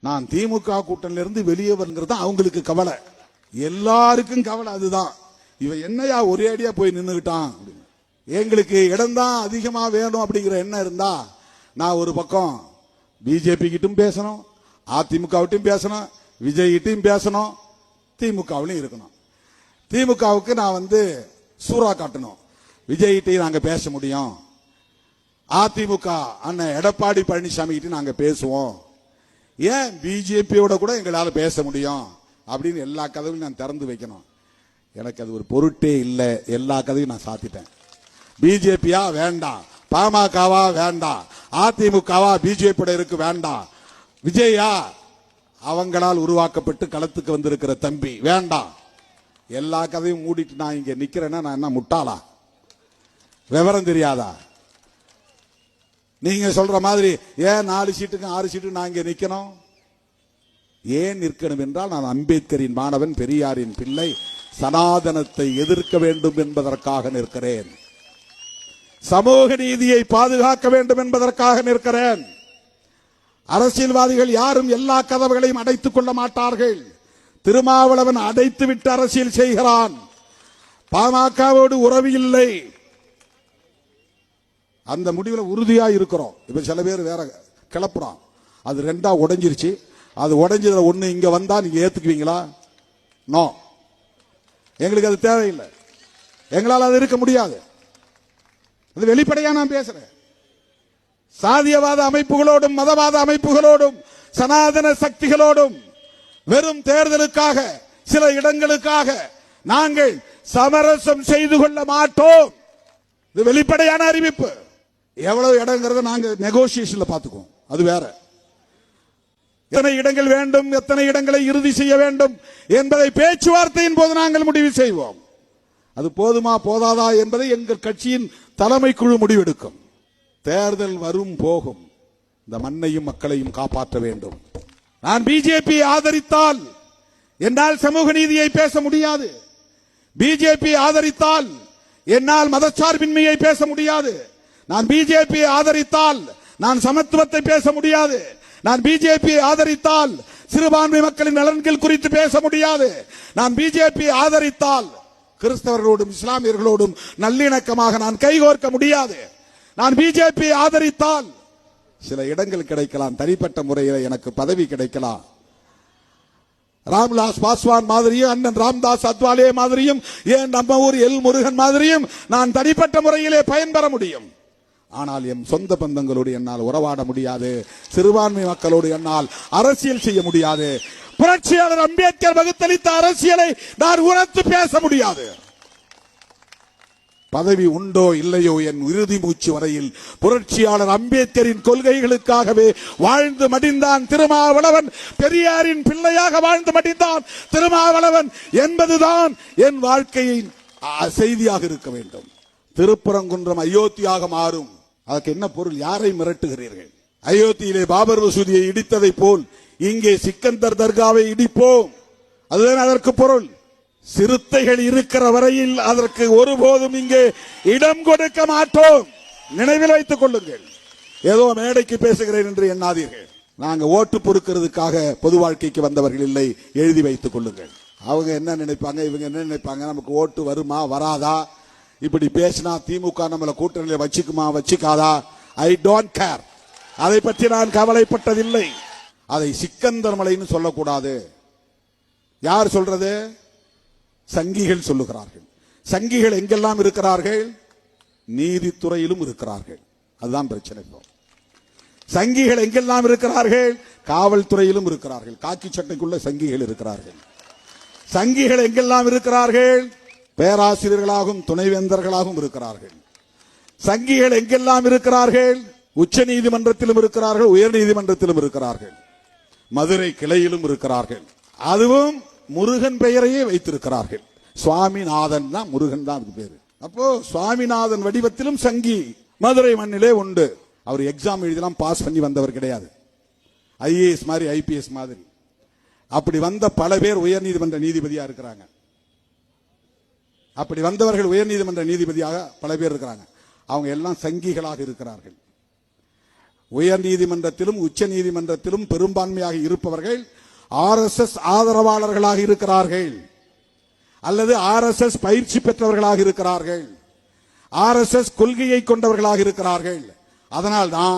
நான் திமுக கூட்டணியில இருந்து வெளியே வருங்கிறது தான் அவங்களுக்கு கவலை. எல்லாருக்கும் கவலை அதுதான். இவன் என்னையா ஒரே அடியா போய் நின்றுகிட்டான் அப்படின்னு. எங்களுக்கு இடம்தான் அதிகமா வேணும் அப்படிங்கிற எண்ணம் இருந்தா நான் ஒரு பக்கம் பிஜேபி கிட்டும் பேசணும் அதிமுகவிட்டும் பேசணும் விஜய் கிட்டையும் பேசணும் திமுகவிலையும் இருக்கணும். திமுகவுக்கு நான் வந்து சூறா காட்டணும். விஜய் கிட்டையும் நாங்க பேச முடியும். அதிமுக அண்ணன் எடப்பாடி பழனிசாமி கிட்டையும் நாங்க பேசுவோம். ஏன் பிஜேபியோட கூட எங்களால் பேச முடியும்? அப்படின்னு எல்லா கதவையும் நான் திறந்து வைக்கணும். எனக்கு அது ஒரு பொருட்டே இல்லை. எல்லா கதையும் நான் சாத்திட்டேன். பிஜேபியா வேண்டாம் பாமகவா வேண்டாம் அதிமுகவா பிஜேபியோட இருக்கு வேண்டாம் விஜயா அவங்களால் உருவாக்கப்பட்டு களத்துக்கு வந்திருக்கிற தம்பி. வேண்டாம் எல்லா கதையும் மூடிட்டு நான் இங்க நிக்கிறேன்னா நான் என்ன முட்டாளா? விவரம் தெரியாதா? நீங்க சொல்ற மாதிரி ஏன் நாலு சீட்டுக்கும் ஆறு சீட்டுக்கு நான் இங்க நிக்கணும்? ஏன் நிற்கணும் என்றால் நான் அம்பேத்கரின் மாணவன் பெரியாரின் பிள்ளை சனாதனத்தை எதிர்க்க வேண்டும் என்பதற்காக நிற்கிறேன். சமூக நீதியை பாதுகாக்க வேண்டும் என்பதற்காக நிற்கிறேன். அரசியல்வாதிகள் யாரும் எல்லா கதவுகளையும் அடைத்துக் கொள்ள மாட்டார்கள். திருமாவளவன் அடைத்து விட்டு அரசியல் செய்கிறான். பாமகவோடு உறவு இல்லை. அந்த முடிவில் உறுதியாக இருக்கிறோம். இப்போ சில பேர் வேற கிளப்புறான். அது ரெண்டா உடஞ்சிருச்சு. அது உடஞ்சதில் ஒன்று இங்கே வந்தால் நீங்கள் ஏற்றுக்குவீங்களா நோ எங்களுக்கு அது தேவையில்லை. எங்களால் அது இருக்க முடியாது. அது வெளிப்படையாக நான் பேசுறேன். சாதியவாத அமைப்புகளோடும் மதவாத அமைப்புகளோடும் சனாதன சக்திகளோடும் வெறும் தேர்தலுக்காக சில இடங்களுக்காக நாங்கள் சமரசம் செய்து கொள்ள மாட்டோம். இது வெளிப்படையான அறிவிப்பு. எவ்வளவு இடங்கிறத நாங்க நெகோசியேஷன்ல பாத்துக்குவோம் அது வேற. எத்தனை இடங்கள் வேண்டும் எத்தனை இடங்களை இறுதி செய்ய வேண்டும் என்பதை பேச்சுவார்த்தையின் போது நாங்கள் முடிவு செய்வோம். அது போதுமா போதாதா என்பதை எங்கள் கட்சியின் தலைமை குழு முடிவெடுக்கும். தேர்தல் வரும் போகும். இந்த மண்ணையும் மக்களையும் காப்பாற்ற வேண்டும். நான் பிஜேபி ஆதரித்தால் என்னால் சமூக நீதியை பேச முடியாது. பிஜேபி ஆதரித்தால் என்னால் மதச்சார்பின்மையை பேச முடியாது. நான் பிஜேபி ஆதரித்தால் நான் சமத்துவத்தை பேச முடியாது. நான் பிஜேபி ஆதரித்தால் சிறுபான்மை மக்களின் நலன்கள் குறித்து பேச முடியாது. நான் பிஜேபி ஆதரித்தால் கிறிஸ்தவர்களோடும் இஸ்லாமியர்களோடும் நல்லிணக்கமாக நான் கைகோர்க்க முடியாது. நான் பிஜேபி ஆதரித்தால் சில இடங்கள் கிடைக்கலாம் தனிப்பட்ட முறையில் எனக்கு பதவி கிடைக்கலாம். ராம்லாஸ் பாஸ்வான் மாதிரியும் அண்ணன் ராம்தாஸ் அத்வாலே மாதிரியும் ஏன் நம்ம ஊர் எல் முருகன் மாதிரியும் நான் தனிப்பட்ட முறையிலே பயன்பெற முடியும். ஆனால் என் சொந்த பந்தங்களோடு என்னால் உறவாட முடியாது. சிறுபான்மை மக்களோடு என்னால் அரசியல் செய்ய முடியாது. புரட்சியாளர் அம்பேத்கர் வகுத்தளித்த அரசியலை நான் உரத்து பேச முடியாது. பதவி உண்டோ இல்லையோ என் இறுதி மூச்சு வரையில் புரட்சியாளர் அம்பேத்கரின் கொள்கைகளுக்காகவே வாழ்ந்து மடிந்தான் திருமாவளவன். பெரியாரின் பிள்ளையாக வாழ்ந்து மடிந்தான் திருமாவளவன் என்பதுதான் என் வாழ்க்கையின் செய்தியாக இருக்க வேண்டும். திருப்பரங்குன்றம் அயோத்தியாக மாறும். அதற்கு என்ன பொருள்? யாரை மிரட்டுகிறீர்கள்? அயோத்தியிலே பாபர் மசூதியை இடித்ததை போல் இங்கே சிக்கந்தர் தர்காவை இடிப்போம். அதுதான் அதற்கு பொருள். சிறுத்தைகள் இருக்கிற வரையில் அதற்கு ஒருபோதும் இங்கே இடம் கொடுக்க மாட்டோம். நினைவில் வைத்துக் கொள்ளுங்கள். ஏதோ மேடைக்கு பேசுகிறேன் என்று எண்ணாதீர்கள். நாங்க ஓட்டு பொறுக்கிறதுக்காக பொது வாழ்க்கைக்கு வந்தவர்கள் இல்லை எழுதி வைத்துக் கொள்ளுங்கள். அவங்க என்ன நினைப்பாங்க இவங்க என்ன நினைப்பாங்க? நமக்கு ஓட்டு வருமா வராதா? இப்படி பேசினா திமுக நம்மளை கூட்டணியில வச்சுக்குமா வச்சுக்காதா? ஐ டோன்ட் கேர் அதை பற்றி நான் கவலைப்பட்டதில்லை. அதை சிக்கந்தர் மலைன்னு சொல்லக்கூடாது. யார் சொல்றது? சங்கிகள் சொல்லுகிறார்கள். சங்கிகள் எங்கெல்லாம் இருக்கிறார்கள்? நீதித்துறையிலும் இருக்கிறார்கள். அதுதான் பிரச்சனை இப்போ. சங்கிகள் எங்கெல்லாம் இருக்கிறார்கள்? காவல்துறையிலும் இருக்கிறார்கள். காக்கி சட்டைக்குள்ள சங்கிகள் இருக்கிறார்கள். சங்கிகள் எங்கெல்லாம் இருக்கிறார்கள்? பேராசிரியர்களாகவும் துணைவேந்தர்களாகவும் இருக்கிறார்கள். சங்கிகள் எங்கெல்லாம் இருக்கிறார்கள்? உச்ச நீதிமன்றத்திலும் இருக்கிறார்கள் உயர் நீதிமன்றத்திலும் இருக்கிறார்கள். மதுரை கிளையிலும் இருக்கிறார்கள். அதுவும் முருகன் பெயரையே வைத்திருக்கிறார்கள். சுவாமிநாதன் தான் முருகன் தான் அதுக்கு பேரு. அப்போ சுவாமிநாதன் வடிவத்திலும் சங்கி மதுரை மண்ணிலே உண்டு. அவர் எக்ஸாம் எழுதலாம் பாஸ் பண்ணி வந்தவர் கிடையாது. ஐஏஎஸ் மாதிரி ஐபிஎஸ் மாதிரி. அப்படி வந்த பல பேர் உயர்நீதிமன்ற நீதிபதியா இருக்கிறாங்க. அப்படி வந்தவர்கள் உயர்நீதிமன்ற நீதிபதியாக பல பேர் இருக்கிறாங்க. அவங்க எல்லாம் சங்கிகளாக இருக்கிறார்கள். உயர் நீதிமன்றத்திலும் உச்ச நீதிமன்றத்திலும் பெரும்பான்மையாக இருப்பவர்கள் ஆர்எஸ்எஸ் ஆதரவாளர்களாக இருக்கிறார்கள். அல்லது ஆர்எஸ்எஸ் பயிற்சி பெற்றவர்களாக இருக்கிறார்கள். ஆர்எஸ்எஸ் கொள்கையை கொண்டவர்களாக இருக்கிறார்கள். அதனால்தான்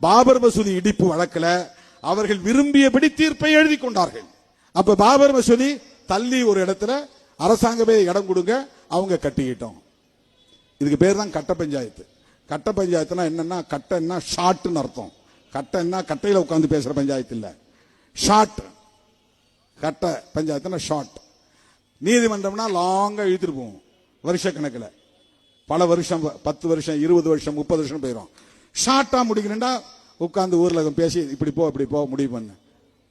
பாபர் மசூதி இடிப்பு வழக்கில் அவர்கள் விரும்பியபடி தீர்ப்பை எழுதி கொண்டார்கள். அப்ப பாபர் மசூதி தள்ளி ஒரு இடத்துல அரசாங்கமே இடம் கொடுங்க அவங்க கட்டிக்கிட்டோம். இதுக்கு பேர் தான் கட்ட பஞ்சாயத்து. கட்ட பஞ்சாயத்துனா என்னன்னா கட்டன்னா ஷார்ட்னு அர்த்தம். கட்டன்னா கட்டையில் உட்காந்து பேசுகிற பஞ்சாயத்து இல்லை. ஷார்ட் கட்ட பஞ்சாயத்துனா ஷார்ட் நீதிமன்றம்னா லாங்காக இழுத்துட்டு போவோம் வருஷ கணக்கில் பல வருஷம் பத்து வருஷம் இருபது வருஷம் முப்பது வருஷம் போயிடும் ஷார்ட்டாக முடிக்கணும்னா உட்காந்து ஊரில் பேசி இப்படி போ இப்படி போ முடிவு பண்ணு.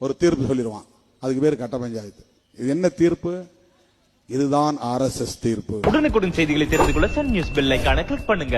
ஒரு தீர்ப்பு சொல்லிடுவான். அதுக்கு பேர் கட்ட பஞ்சாயத்து. இது என்ன தீர்ப்பு? இதுதான் ஆர்எஸ்எஸ் தீர்ப்பு. உடனுக்குடன் செய்திகளை தெரிந்து கொள்ள சன் நியூஸ் பெல் ஐகானை கிளிக் பண்ணுங்க.